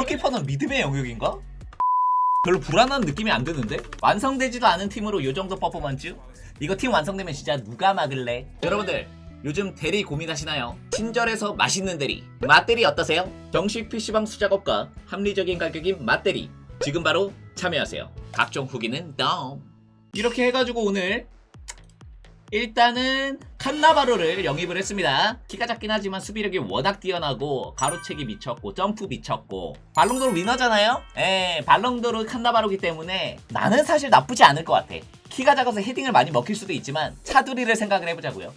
골키퍼는 믿음의 영역인가? 별로 불안한 느낌이 안 드는데? 완성되지도 않은 팀으로 요 정도 퍼포먼스? 이거 팀 완성되면 진짜 누가 막을래? 여러분들 요즘 대리 고민하시나요? 친절해서 맛있는 대리 맛대리 어떠세요? 정식 PC방 수작업과 합리적인 가격인 맛대리 지금 바로 참여하세요 각종 후기는 다음 이렇게 해가지고 오늘 일단은 칸나바로를 영입을 했습니다. 키가 작긴 하지만 수비력이 워낙 뛰어나고 가로채기 미쳤고 점프 미쳤고 발롱도르 위너잖아요? 예, 발롱도르 칸나바로기 때문에 나는 사실 나쁘지 않을 것 같아. 키가 작아서 헤딩을 많이 먹힐 수도 있지만 차두리를 생각을 해보자고요.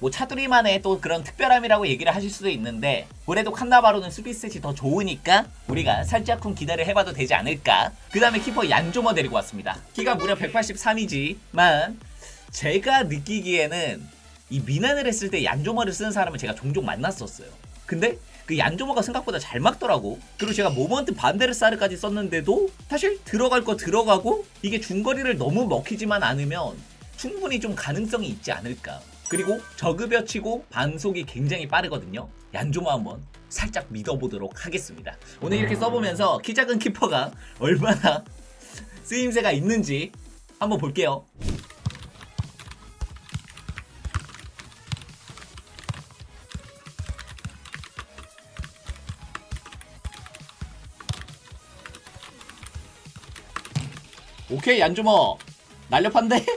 뭐 차두리만의 또 그런 특별함이라고 얘기를 하실 수도 있는데 그래도 칸나바로는 수비 셋이 더 좋으니까 우리가 살짝쿵 기대를 해봐도 되지 않을까 그 다음에 키퍼 얀조머 데리고 왔습니다 키가 무려 183이지만 제가 느끼기에는 이 미난을 했을 때 얀조머를 쓰는 사람을 제가 종종 만났었어요 근데 그 얀조머가 생각보다 잘 막더라고 그리고 제가 모먼트 반데르사르까지 썼는데도 사실 들어갈 거 들어가고 이게 중거리를 너무 먹히지만 않으면 충분히 좀 가능성이 있지 않을까 그리고 저급여 치고 반속이 굉장히 빠르거든요. 얀조모 한번 살짝 믿어보도록 하겠습니다. 오늘 이렇게 써보면서 키 작은 키퍼가 얼마나 쓰임새가 있는지 한번 볼게요. 오케이 얀조모 날렵한데?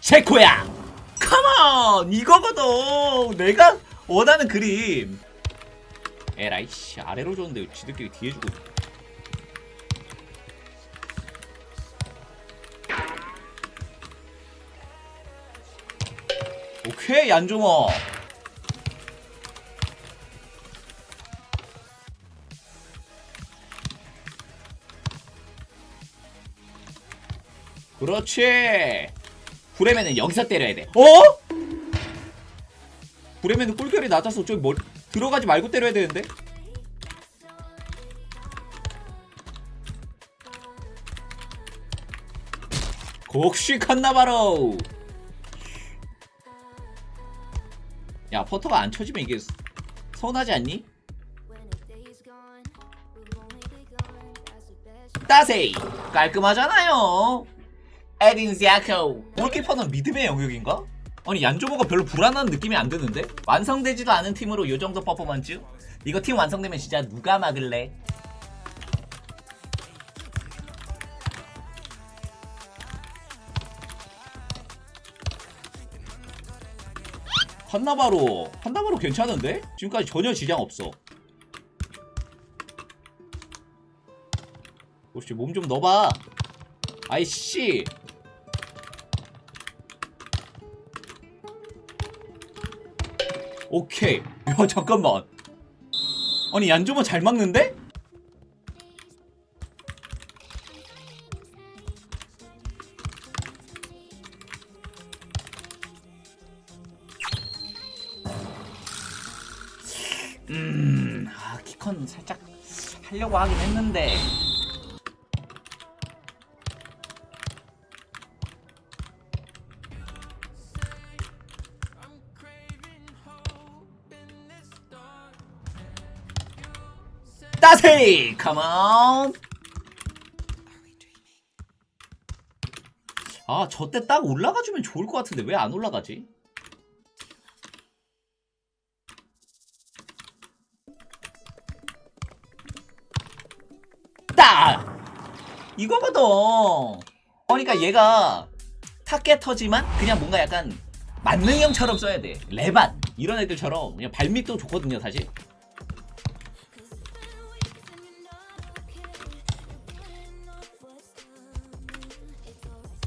체코야! 컴온! 이거거든! 내가 원하는 그림! 에라이 씨 아래로 줬는데 지들끼리 뒤에 주고. 오케이 안종호 그렇지 브레멘은 여기서 때려야 돼. 어? 브레멘은 꿀결이 낮아서 저기 뭘 들어가지 말고 때려야 되는데. 곡시 칸나바로. 야 퍼터가 안 쳐지면 이게 서운하지 않니? 따세이 깔끔하잖아요. 에딘 시아코 골키퍼는 믿음의 영역인가? 아니 얀조보가 별로 불안한 느낌이 안 드는데? 완성되지도 않은 팀으로 요 정도 퍼포먼스? 이거 팀 완성되면 진짜 누가 막을래? 한나바로 한나바로 괜찮은데? 지금까지 전혀 지장 없어 혹시 몸 좀 넣어봐 아이씨 오케이 야 잠깐만 아니 얀조모 잘 막는데? 음, 아, 키컨 살짝 하려고 하긴 했는데. 따세이! 컴온! 아, 저 때 딱 올라가주면 좋을 것 같은데 왜 안 올라가지? 딱! 이거거든. 그러니까 얘가 타겟터지만 그냥 뭔가 약간 만능형처럼 써야 돼. 레반 이런 애들처럼 그냥 발밑도 좋거든요, 사실.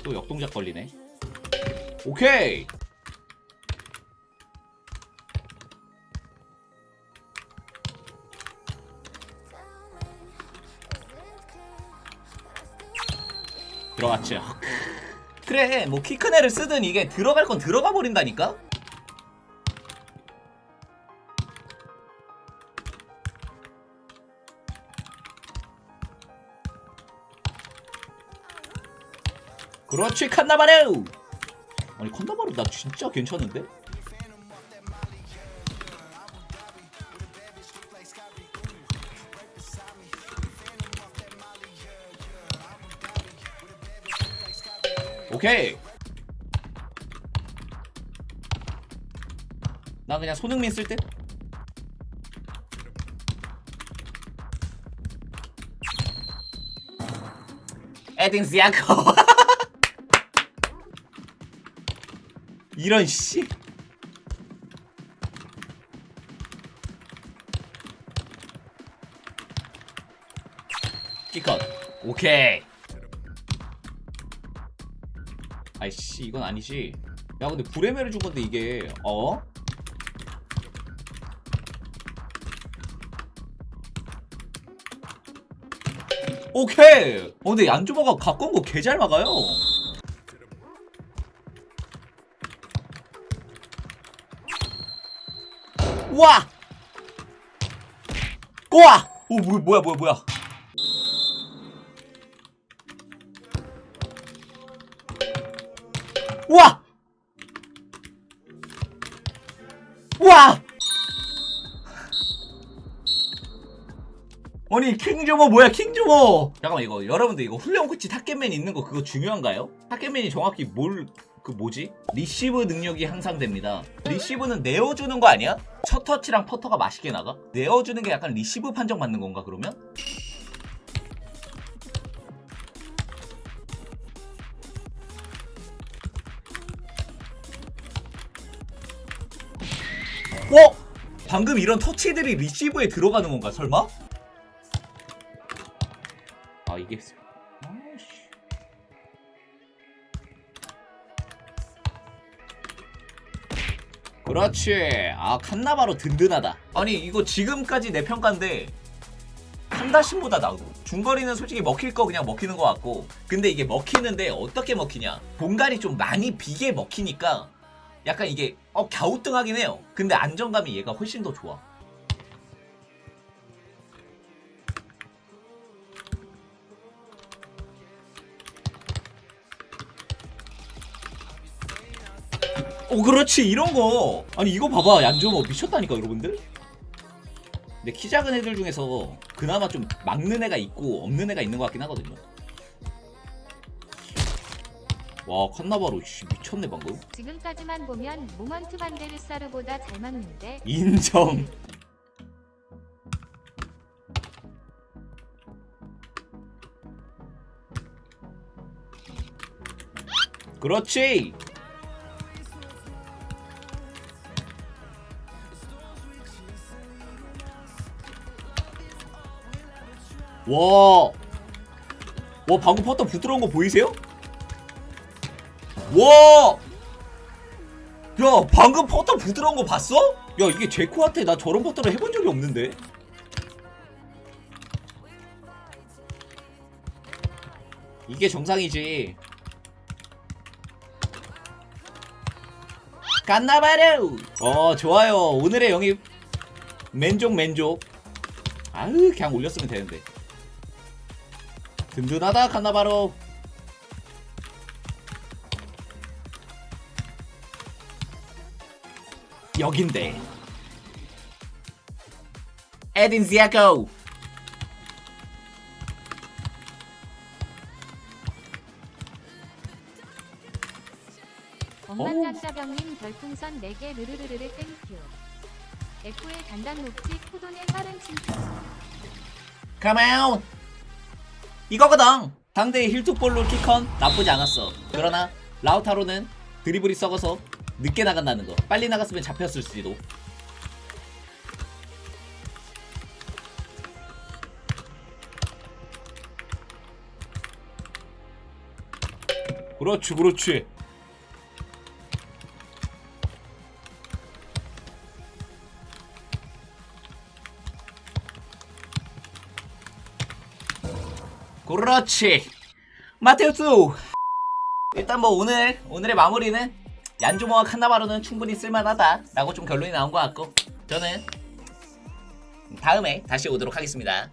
또 역동작 걸리네. 오케이. 들어갔죠. 그래, 뭐 키 큰 애를 쓰든 이게 들어갈 건 들어가 버린다니까? 그렇지, 칸나바레우! 아니 컨다바로 나 진짜 괜찮은데? 오케이 나 그냥 손흥민 쓸 듯? 에딘 시아코 이런 씨. 키컷. 오케이. 아이씨 이건 아니지. 야 근데 브레메를 준 건데 이게 어? 오케이! 어 근데 안주버가 가까운 거 개 잘 막아요 와! 꼬아! 오 뭐, 뭐야 뭐야 뭐야 와! 와! 아니 킹조모 뭐야 킹조모 잠깐만 이거 여러분들 이거 훈련 코치 탁겜맨 있는 거 그거 중요한가요? 탁겜맨이 정확히 뭘 그 뭐지? 리시브 능력이 향상됩니다 리시브는 내어주는 거 아니야? 첫 터치랑 퍼터가 맛있게 나가? 내어주는 게 약간 리시브 판정 받는 건가 그러면? 어? 방금 이런 터치들이 리시브에 들어가는 건가 설마? 아 이게 아씨 그렇지. 아 칸나바로 든든하다. 아니 이거 지금까지 내 평가인데 칸다신보다 나고. 중거리는 솔직히 먹힐 거 그냥 먹히는 것 같고. 근데 이게 먹히는데 어떻게 먹히냐? 공간이 좀 많이 비게 먹히니까 약간 이게 어 갸우뚱하긴 해요. 근데 안정감이 얘가 훨씬 더 좋아 오 그렇지. 이런 거. 아니 이거 봐봐. 얀조모 미쳤다니까 여러분들. 근데 키 작은 애들 중에서 그나마 좀 막는 애가 있고 없는 애가 있는 것 같긴 하거든요. 와 칸나바로. 씨, 미쳤네 방금. 지금까지만 보면 모먼트 반데르사르보다 잘 맞는데? 인정. 그렇지 와, 와 방금 퍼터 부드러운 거 보이세요? 와, 야 방금 퍼터 부드러운 거 봤어? 야 이게 제코한테 나 저런 퍼터를 해본 적이 없는데. 이게 정상이지. 깐나바루! 어 좋아요. 오늘의 영입. 맨족 맨족. 아으 그냥 올렸으면 되는데 든든하다 칸나바로. 여긴데. 에딘 지아고 엄마상자병님 별풍선 4개 르르르르르 땡큐. F의 단단 녹지 코돈의 빠른 침투 Come out 이거거든. 상대의 힐투볼로 키컨 나쁘지 않았어. 그러나 라우타로는 드리블이 썩어서 늦게 나간다는 거. 빨리 나갔으면 잡혔을지도. 그렇지 그렇지 그렇지. 마테우스 일단 뭐 오늘 오늘의 마무리는 얀조모와 칸나바로는 충분히 쓸만하다 라고 좀 결론이 나온 것 같고 저는 다음에 다시 오도록 하겠습니다